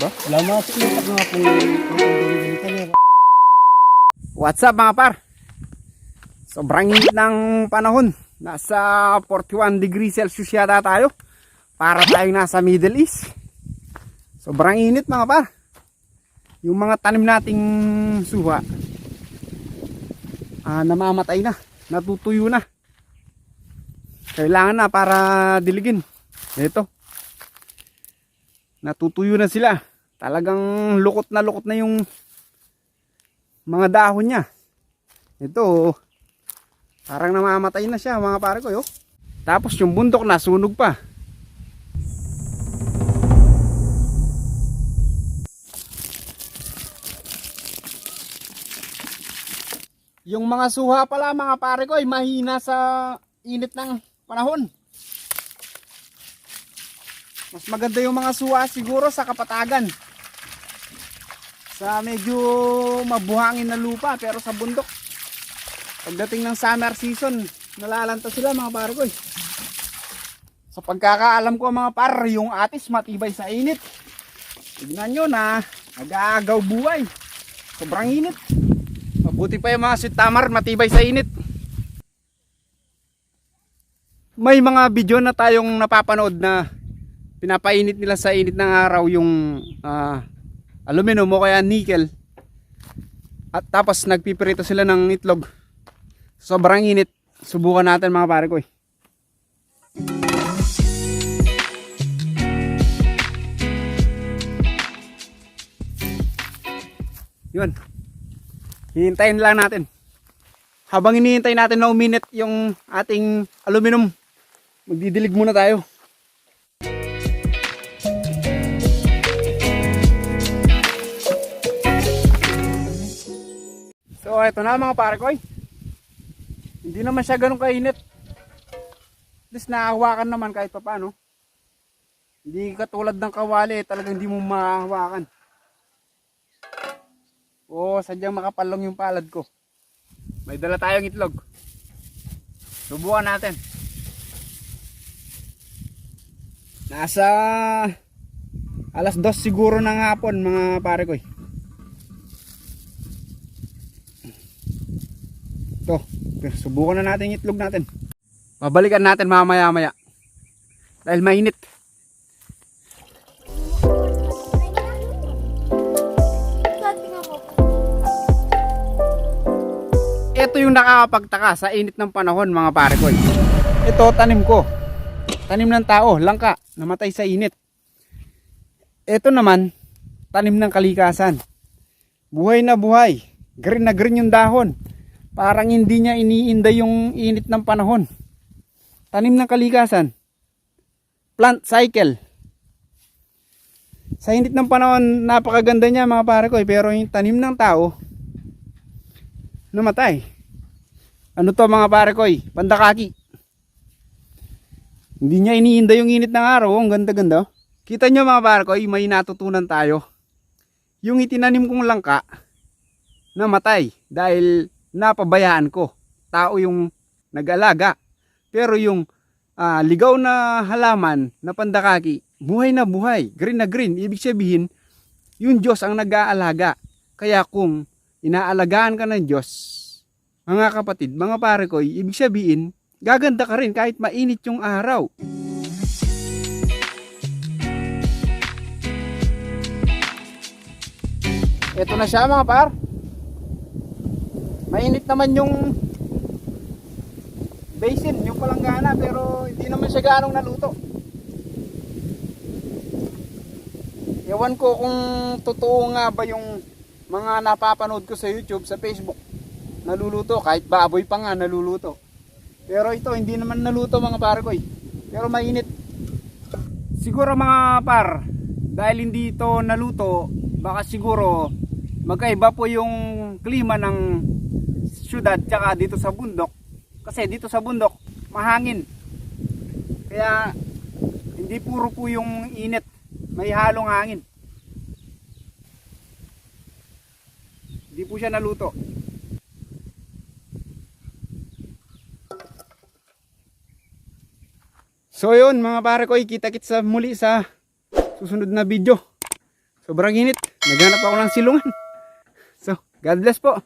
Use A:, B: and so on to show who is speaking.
A: ba?
B: Wala mga sinutak nga po yung
A: What's up mga par? Sobrang init ng panahon. Nasa 41 degrees Celsius yata tayo. Para tayo nasa Middle East. Sobrang init mga par. Yung mga tanim nating suha. Ah, namamatay na. Natutuyo na. Kailangan na para diligin. Ito. Natutuyo na sila. Talagang lukot na lukot na yung mga dahon niya. Ito, oh. parang namamatay na siya mga pare ko. Yo. Tapos yung bundok na sunog pa. Yung mga suha pala mga pare ko ay mahina sa init ng panahon. Mas maganda yung mga suha siguro sa kapatagan sa medyo mabuhangin na lupa pero sa bundok. Pagdating ng summer season nalalanta sila mga pare eh. sa pagkakaalam ko mga par yung atis matibay sa init. Tignan nyo na nag-aagaw buhay. Sobrang init. Mabuti pa yung mga sweet tamar matibay sa init. May mga video na tayong napapanood na pinapainit nila sa init ng araw yung ah, aluminum o kaya nickel. At tapos nagpipirito sila ng itlog. Sobrang init. Subukan natin mga pare ko eh. yun. Hihintayin lang natin. Habang hinihintay natin na uminit yung ating aluminum magdidilig muna tayo So ito na mga pare ko. ay. Hindi naman siya ganun kainit. At least nahahawakan naman kahit pa paano. Hindi katulad ng kawali, talagang hindi mo mahahawakan. Oo, sadyang makapalong yung palad ko. May dala tayong itlog. Subukan natin. Nasa alas dos siguro ng hapon mga pare ko. eh. Ito, subukan na natin yung itlog natin. Babalikan natin mamaya maya. Dahil mainit. Ito yung nakakapagtaka sa init ng panahon mga pare ko. Ito tanim ko. Tanim ng tao, langka, namatay sa init. Ito naman, tanim ng kalikasan. Buhay na buhay. Green na green yung dahon. Parang hindi niya iniinda yung init ng panahon. Tanim ng kalikasan. Plant cycle. Sa init ng panahon, napakaganda niya mga pare ko. eh, Pero yung tanim ng tao, namatay. Ano to mga pare ko? eh? Pandakaki. Hindi niya iniinda yung init ng araw. Ang ganda-ganda. Kita nyo mga pare ko, eh, may natutunan tayo. Yung itinanim kong langka, namatay dahil napabayaan ko. Tao yung nag-alaga. Pero yung ah, ligaw na halaman na pandakaki, buhay na buhay, green na green. Ibig sabihin, yung Diyos ang nag-aalaga. Kaya kung inaalagaan ka ng Diyos, mga kapatid, mga pare ko, ibig sabihin, gaganda ka rin kahit mainit yung araw. Ito na siya mga par. Mainit naman yung basin, yung palanggana, pero hindi naman siya ganong naluto. Ewan ko kung totoo nga ba yung mga napapanood ko sa YouTube, sa Facebook. Naluluto, kahit baboy pa nga naluluto. Pero ito, hindi naman naluto mga par ko eh. Pero mainit. Siguro mga par, dahil hindi ito naluto, baka siguro magkaiba po yung klima ng syudad tsaka dito sa bundok. Kasi dito sa bundok, mahangin. Kaya hindi puro po yung init, may halong hangin. Hindi po siya naluto. So yun mga pare ko, kita-kits sa muli sa susunod na video. So Sobrang init. Naghanap ako ng silungan. So, God bless po.